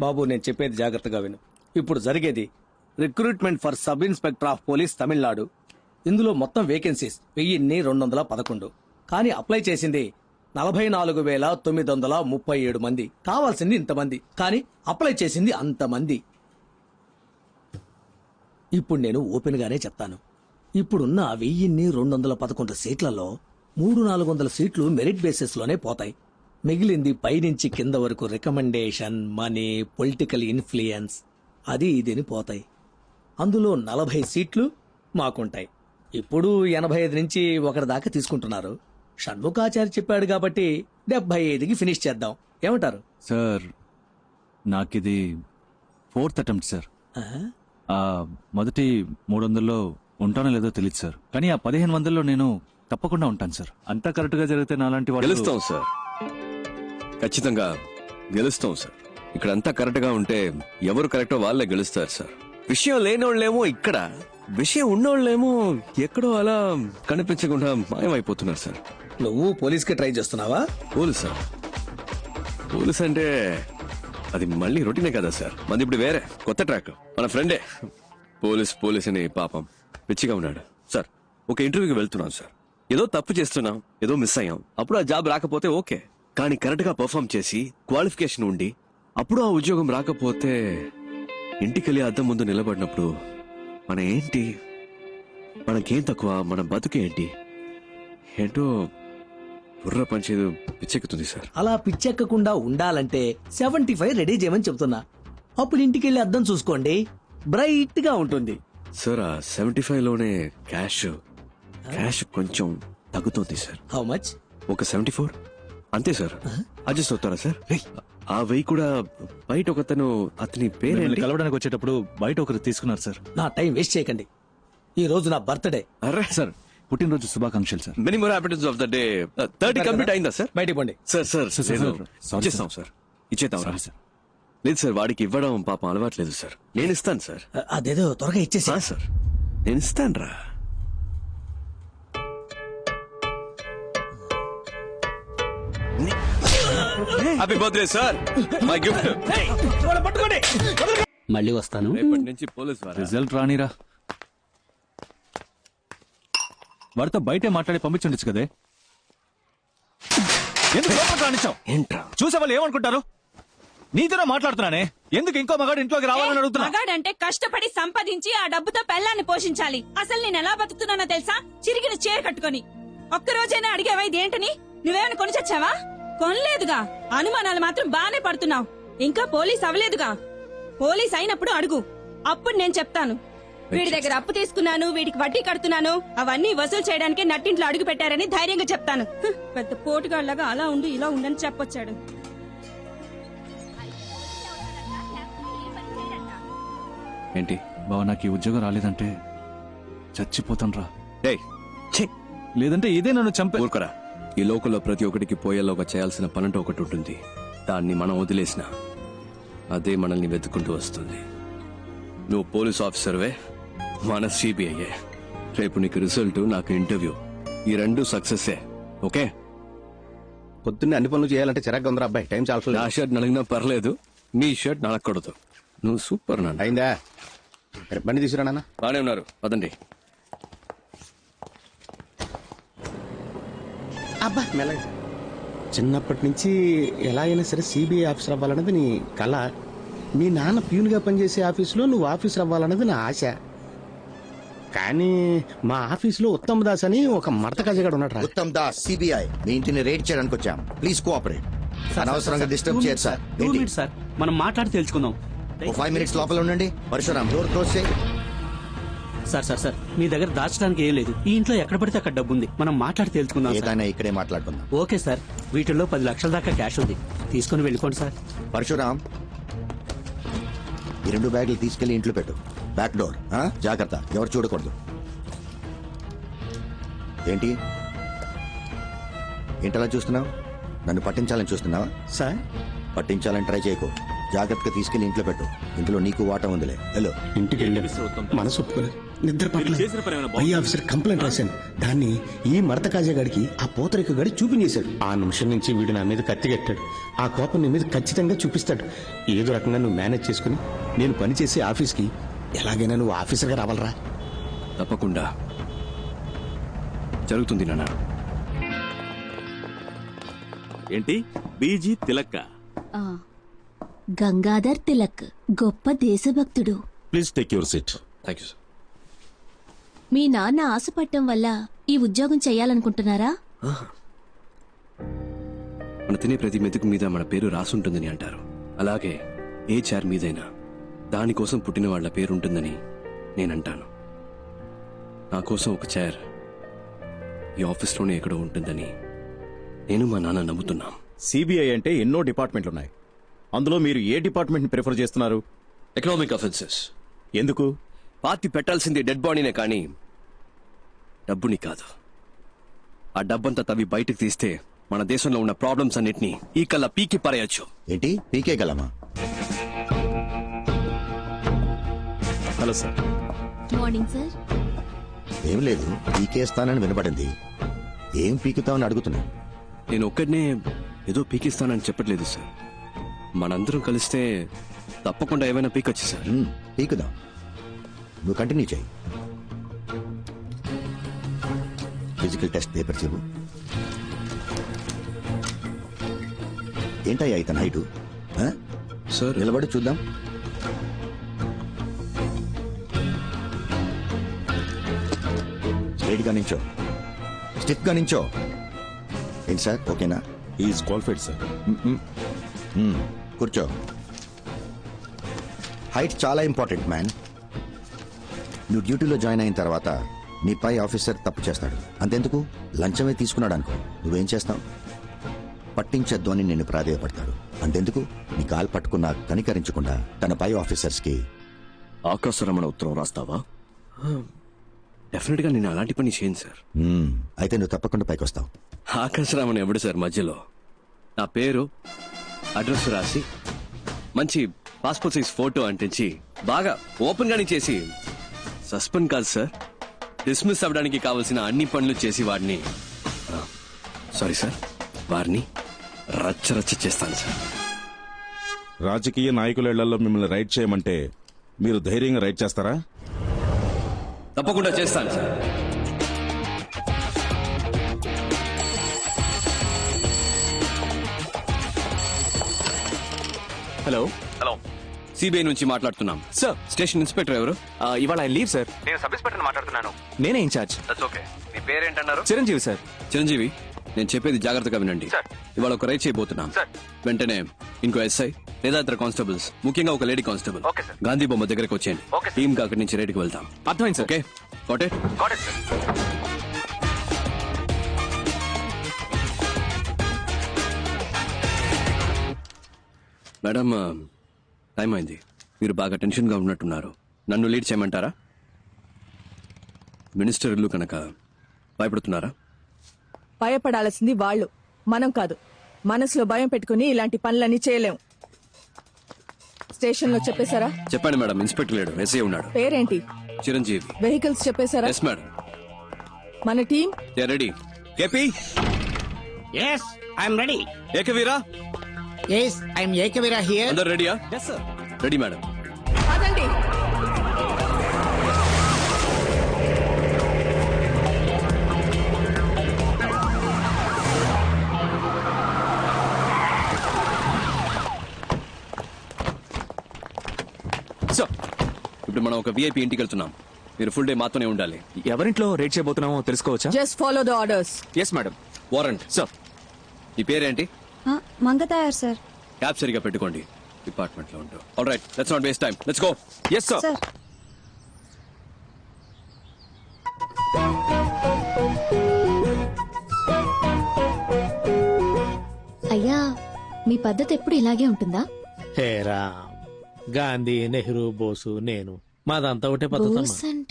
బాబు నేను చెప్పేది జాగ్రత్తగా విను. ఇప్పుడు జరిగేది recruitment for sub inspector of police Tamil Nadu. ఇందులో మొత్తం వేకెన్సీస్ వెయ్యిన్ని రెండు వందల పదకొండు. కానీ అప్లై చేసింది నలభై నాలుగు వేల తొమ్మిది వందల ముప్పై ఏడు మంది. కావాల్సింది ఇంతమంది. కానీ అప్లై చేసింది అంతమంది. ఇప్పుడు నేను ఓపెన్ గానే చెప్తాను. ఇప్పుడున్న వెయ్యిన్ని రెండు వందల పదకొండు సీట్లలో మూడు నాలుగు వందల సీట్లు మెరిట్ బేసిస్లోనే పోతాయి. మిగిలింది పైనుంచి కింద వరకు రికమెండేషన్ మనీ పొలిటికల్ ఇన్ఫ్లుయెన్స్. అది ఇదిని పోతాయి. అందులో నలభై సీట్లు మాకుంటాయి. ఇప్పుడు ఎనభై ఐదు నుంచి ఒకటి దాకా తీసుకుంటున్నారు. షణ్ముఖాచారి చెప్పాడు కాబట్టి డెబ్బై ఐదుకి ఫినిష్ చేద్దాం. ఏమంటారు? సార్ నాకిది ఫోర్త్ అటెంప్ట్ సార్. ఆ? ఆ మొదటి మూడు వందల్లో ఉంటానో లేదో తెలియదు సార్. కానీ ఆ పదిహేను వందల్లో నేను తప్పకుండా ఉంటాను సార్. అంతా కరెక్ట్గా జరిగితే నాలాంటి వాళ్ళు గెలుస్తాం సార్. ఖచ్చితంగా గెలుస్తాం సార్. ఇక్కడ అంతా కరెక్ట్గా ఉంటే ఎవరు కరెక్టో వాళ్ళే గెలుస్తారు సార్. విషయం లేనోళ్ళేమో ఇక్కడ విషయం ఉన్నోళ్ళేమో ఎక్కడో అలా కనిపించకుండా మాయమైపోతున్నారు సార్. నువ్వు పోలీస్కి ట్రై చేస్తున్నావా? Police sir. పోలీస్ అంటే అది మళ్ళీ రొటీనే కదా సార్. మంది ఇప్పుడు వేరే కొత్త ట్రాక్. మన ఫ్రెండే. పోలీస్ పోలీస్ అని పాపం పిచ్చిగా ఉన్నాడు. సార్ ఒక ఇంటర్వ్యూకి వెళ్తున్నాం సార్. ఏదో తప్పు చేస్తున్నాం ఏదో మిస్ అయ్యాం. అప్పుడు ఆ జాబ్ రాకపోతే ఓకే. కానీ కరెక్ట్గా పర్ఫామ్ చేసి క్వాలిఫికేషన్ ఉండి అప్పుడు ఆ ఉద్యోగం రాకపోతే ఇంటికెళ్ళి అద్దం ముందు నిలబడినప్పుడు మన ఏంటి మనకేం తక్కువ? మన బతుకేంటి? ఏంటో బుర్ర పంచేది పిచ్చెక్కుతుంది సార్. అలా పిచ్చెక్కకుండా ఉండాలంటే సెవెంటీ ఫైవ్ రెడీ చేయమని చెప్తున్నా. అప్పుడు ఇంటికి వెళ్ళి అద్దం చూసుకోండి. బ్రైట్గా ఉంటుంది. సార్ ఆ సెవెంటీ ఫైవ్లోనే క్యాష్. క్యాష్ కొంచెం తగ్గుతుంది సార్. హౌ మచ్ ఒక సెవెంటీ ఫోర్ అంతే సార్. అడ్జస్ట్ అవుతారా సార్? ఆ వెయ్యి కూడా బయట ఒకతను అతని మిమ్మల్ని పేరేంటి కలవడానికి వచ్చేటప్పుడు బయట ఒకరు తీసుకున్నారు సార్. నా టైం వేస్ట్ చేయకండి. ఈ రోజు నా బర్త్డే. అరే సార్. పుట్టినరోజు శుభాకాంక్షలు sir. Many more happiness of the day thirty complete అయిందా సార్? బయటికి పోండి. సార్ సార్ ఇచ్చేస్తాం సార్. ఇచ్చేద్దాం రా. సారీ. లేదు సార్ వాడికి ఇవ్వడం పాపం అలవాట్లేదు సార్. నేను ఇస్తాను సార్. అదేదో త్వరగా ఇచ్చేసి సార్. నేను ఇస్తాను రా. Happy birthday sir my gift పట్టుకోండి. మళ్ళీ వస్తాను. రేపటి నుంచి పోలీస్ వారా? రిజల్ట్ రానిరా. వాడితో బయటే మాట్లాడి పంపించుండొచ్చు కదే. ఎందుకు లోపలికి రానిచ్చావు? ఏంట్రా? చూసే వాళ్ళు ఏమనుకుంటారు? నీతోనే మాట్లాడుతున్నానే. ఎందుకు ఇంకో మగాడు ఇంట్లోకి రావాలని అడుగుతున్నా? మగాడంటే కష్టపడి సంపాదించి ఆ డబ్బుతో పెళ్ళాన్ని పోషించాలి. అసలు నేను ఎలా బతుకుతున్నానో తెలుసా? చిరిగిన చీర కట్టుకొని. ఒక్క రోజైనా అడిగేవా ఇదేంటని? నువ్వేమైనా కొని చచ్చావా? కొనలేదుగా. అనుమానాలు మాత్రం బానే పడుతున్నావు. ఇంకా పోలీస్ అవ్వలేదుగా. పోలీస్ అయినప్పుడు అడుగు. అప్పుడు నేను చెప్తాను. వీడి దగ్గర అప్పు తీసుకున్నాను వీడికి వడ్డీ కడుతున్నాను అవన్నీ వసూలు చేయడానికి నట్టింట్లో అడుగు పెట్టారని ధైర్యంగా చెప్తాను. పెద్ద పోటుగాళ్ళగా అలా ఉండు ఇలా ఉండని చెప్పొచ్చాడు. ఏంటి? బావ నాకు ఈ ఉద్యోగం రాలేదంటే చచ్చిపోతాను రా లేదంటే ఇదే నన్ను చంపే ఊరుకోరా. ఈ లోకంలో ప్రతి ఒక్కడికి పోయేలోగా చేయాల్సిన పనంటూ ఒకటి ఉంటుంది. దాన్ని మనం వదిలేసిన అదే మనల్ని వెతుక్కుంటూ వస్తుంది. నువ్వు పోలీస్ ఆఫీసర్వే? మన సిబిఐయే. రేపు నీకు రిజల్ట్ నాకు ఇంటర్వ్యూ. ఈ రెండు సక్సెస్సే. ఓకే? పొద్దున్నే అన్ని పనులు చేయాలంటే చిరాగ్గా ఉందిరా అబ్బాయి. టైం చాలా నా షర్ట్ నలిగినా పర్లేదు. నీ షర్ట్ నలగకూడదు నువ్వు సూపర్ నాన్న. అయిందా? బండి తీసుకురా నాన్న. బానే ఉన్నారు. పదండి. అబ్బా. మెల్లగా. చిన్నప్పటి నుంచి ఎలా అయినా సరే సిబిఐ ఆఫీసర్ అవ్వాలన్నది నీ కళ. మీ నాన్న ప్యూన్గా పనిచేసే ఆఫీసులో నువ్వు ఆఫీసర్ అవ్వాలన్నది నా ఆశ. కానీ మా ఆఫీసులో ఉత్తమ్ దాస్ అని ఒక మడత కజగాడు ఉన్నాడు ఉత్తమ్ దాస్ సిబిఐ. మీ ఇంటిని రేడ్ చేయడానికి వచ్చాం. Please cooperate. అనవసరంగా డిస్టర్బ్ చేయరు సార్. టూ? Minutes sir. మనం మాట్లాడి తెలుసుకుందాం. ఫైవ్ మినిట్స్ లోపల ఉండండి. పరశురామ్ డోర్ క్లోజ్ చేయి. Sir sir sir. మీ దగ్గర దాచడానికి ఏం లేదు. ఈ ఇంట్లో ఎక్కడ పడితే అక్కడ డబ్బు ఉంది మనం మాట్లాడి తెలుసుకుందాం సార్. ఏదైనా ఇక్కడే మాట్లాడుకుందాం. Okay sir. వీటిల్లో పది లక్షల దాకా క్యాష్ ఉంది. తీసుకొని వెళ్ళిపోండి సార్. పరశురామ్ ఈ రెండు బ్యాగులు తీసుకెళ్ళి ఇంట్లో పెట్టు. బ్యాక్ డోర్ ఆ? జాగ్రత్త. ఎవరు చూడకూడదు. ఏంటి? ఏంటలా చూస్తున్నావు? నన్ను పట్టించాలని చూస్తున్నావా? సార్? పట్టించాలని ట్రై చేయకు. జాగ్రత్తగా తీసుకెళ్ళి ఇంట్లో పెట్టు. ఇంట్లో నీకు వాటా ఉందిలే. హలో ఇంటికి వెళ్ళాను మనసు ఒప్పుకోలేదు. నిద్ర పట్టలేదు. పై ఆఫీసర్ కంప్లైంట్ రాశాను. దాన్ని ఈ మడత కాజాగాడికి ఆ పూతరిక గడి చూపించేశాడు ఆ నిమిషం నుంచి వీడు నా మీద కత్తి కట్టాడు. ఆ కోపం నీ మీద ఖచ్చితంగా చూపిస్తాడు. ఏదో రకంగా నువ్వు మేనేజ్ చేసుకుని నేను పనిచేసే ఆఫీస్కి ఎలాగైనా నువ్వు ఆఫీసర్గా రావాలరా? తప్పకుండా. జరుగుతుంది నాన్న. ఏంటి? బీజీ తిలక్క? ఆ, గంగాధర్ తిలక్ గొప్ప దేశభక్తుడు. Please take your seat thank you sir మీ నాన్న ఆశపట్టం వల్ల ఈ ఉద్యోగం చెయ్యాలనుకుంటున్నారా మన తినే ప్రతి మెతుకు మీద మన పేరు రాసుంటుందని అంటారు. అలాగే ఏ చైర్ మీదైనా దానికోసం పుట్టిన వాళ్ళ పేరు ఉంటుందని నేనంటాను. నా కోసం ఒక చైర్ ఈ ఆఫీస్లోనే ఎక్కడో ఉంటుందని నేను మా నాన్న నమ్ముతున్నాం. సిబిఐ అంటే ఎన్నో డిపార్ట్మెంట్లు ఉన్నాయి అందులో మీరు ఏ డిపార్ట్మెంట్ని ప్రిఫర్ చేస్తున్నారు? ఎకనామిక్ అఫెన్సెస్ ఎందుకు? పాతి పెట్టాల్సింది డెడ్ బాడీనే కానీ డబ్బుని కాదు. ఆ డబ్బంతా తవ్వి బయటకు తీస్తే మన దేశంలో ఉన్న ప్రాబ్లమ్స్ అన్నిటినీ ఈ కల్లా పీకి పారేయచ్చు. ఏంటి? పీకే గలమా హలో సార్. మార్నింగ్ సార్ ఏం లేదు పీకేస్తానని వినపడింది. ఏం పీకుతామని అడుగుతున్నా నేను ఒక్కడనే ఏదో పీకిస్తానని చెప్పట్లేదు సార్ మనందరం కలిస్తే తప్పకుండా ఏమైనా పీకొచ్చు సార్. పీకుదాం. నువ్వు కంటిన్యూ చేయి. ఫిజికల్ టెస్ట్ పేపర్ చెప్పు ఏంటయ్యా ఇతను హైటు? ఆ? సార్. నిలబడి చూద్దాం. స్ట్రైట్గా నించో. స్టిఫ్గా నించో. ఏంటి సార్? ఓకేనా? Is qualified sir. కూర్చో. హైట్ చాలా ఇంపార్టెంట్ మ్యాన్ నువ్వు డ్యూటీలో జాయిన్ అయిన తర్వాత నీ పై ఆఫీసర్ తప్పు చేస్తాడు. అంతెందుకు? లంచమే తీసుకున్నాడు అనుకో. నువ్వేం చేస్తావు? పట్టించొద్దు అని నిన్ను ప్రాధేయపడతాడు. అంతెందుకు? నీ కాలు పట్టుకున్నా కనికరించకుండా తన పై ఆఫీసర్స్కి ఆకాశరమణ ఉత్తరం రాస్తావా? డెఫినెట్గా నేను అలాంటి పని చేయను సార్ అయితే నువ్వు తప్పకుండా పైకి వస్తావు ఆకాశరామన్ ఎవడు సార్ మధ్యలో? నా పేరు అడ్రస్ రాసి మంచి పాస్పోర్ట్ సైజ్ ఫోటో అంటించి బాగా ఓపెన్ గానే చేసి సస్పెండ్ కాదు సార్. డిస్మిస్ అవ్వడానికి కావలసిన అన్ని పనులు చేసి వాడిని. Sorry sir. వారిని రచ్చ రచ్చ చేస్తాను సార్. రాజకీయ నాయకుల ఇళ్ళలో మిమ్మల్ని రైడ్ చేయమంటే మీరు ధైర్యంగా రైడ్ చేస్తారా? తప్పకుండా చేస్తాను సార్. హలో. హలో. సిబిఐ నుంచి మాట్లాడుతున్నాం. సార్. స్టేషన్ ఇన్స్పెక్టర్ ఎవరు? ఇవాళ ఆయన లీవ్ సార్. నేను సబ్ ఇన్స్పెక్టర్ మాట్లాడుతున్నాను. నేనే ఇన్ఛార్జ్ దట్స్ ఓకే మీ పేరేంటన్నారు? చిరంజీవి సార్. చిరంజీవి నేను చెప్పేది జాగ్రత్తగా వినండి. సార్. ఇవాళ ఒక రైడ్ చేయబోతున్నాం. సార్. వెంటనే ఇంకో ఎస్ఐ లేదా ఇతర కానిస్టేబుల్స్ ముఖ్యంగా ఒక lady constable. Okay, sir. Gandhi బొమ్మ దగ్గరకు వచ్చేయండి. Okay, sir. టీమ్గా అక్కడి నుంచి రైడ్కి వెళ్తాం అర్థమైంది sir. Okay. Got it? Got madam time అయింది. మీరు బాగా టెన్షన్గా ఉన్నట్టున్నారు. నన్ను లీడ్ చేయమంటారా? మినిస్టర్ ఇల్లు కనుక భయపడుతున్నారా? భయపడాల్సింది వాళ్ళు. మనం కాదు. మనసులో భయం పెట్టుకుని ఇలాంటి పనులన్నీ చేయలేం. స్టేషన్లో చెప్పేశారా? చెప్పండి మేడం ఇన్స్పెక్టర్ లేడు. ఎస్ఐ ఉన్నాడు. పేరేంటి? చిరంజీవి. వెహికల్స్ చెప్పేశారా? ఎస్ మేడం మన team? Ready KP yes I'm ready Ekaveera? Yes I'm Ekaveera here అందరు రెడీయా? Ready madam. అదండి సో ఇప్పుడు మనం ఒక విఐపి ఇంటికి వెళ్తున్నాం. మీరు ఫుల్ డే మాతోనే ఉండాలి. ఎవరింట్లో రేట్ చేయబోతున్నామో తెలుసుకోవచ్చా? Just follow the orders yes madam warrant so ఈ పేరేంటి? మంగతాయారు సార్. క్యాబ్ సరిగా పెట్టుకోండి. డిపార్ట్మెంట్లో ఉంటాం all right let's not waste time let's go yes sir sir. అయ్యా మీ పద్ధతి ఎప్పుడు ఇలాగే ఉంటుందా? హేరా గాంధీ నెహ్రూ బోసు నేను. మాదంతా ఒకటే పద్ధతి బోస్ అంటే